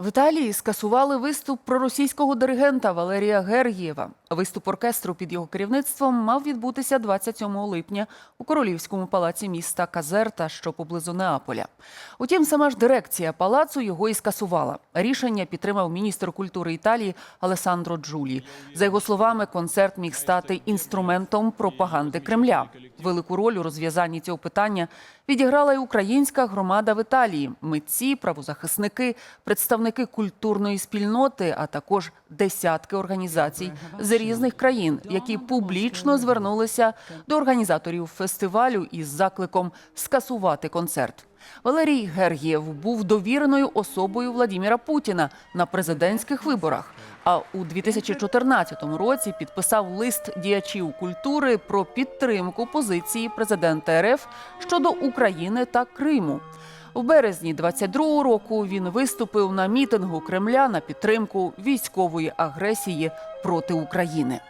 В Італії скасували виступ проросійського диригента Валерія Гергієва. Виступ оркестру під його керівництвом мав відбутися 27 липня у королівському палаці міста Казерта, що поблизу Неаполя. Утім, сама ж дирекція палацу його і скасувала. Рішення підтримав міністр культури Італії Алесандро Джулі. За його словами, концерт міг стати інструментом пропаганди Кремля. Велику роль у розв'язанні цього питання відіграла й українська громада в Італії, митці, правозахисники, представники культурної спільноти, а також десятки організацій з різних країн, які публічно звернулися до організаторів фестивалю із закликом скасувати концерт. Валерій Гергієв був довіреною особою Владіміра Путіна на президентських виборах. А у 2014 році підписав лист діячів культури про підтримку позиції президента РФ щодо України та Криму. У березні 22-го року він виступив на мітингу Кремля на підтримку військової агресії проти України.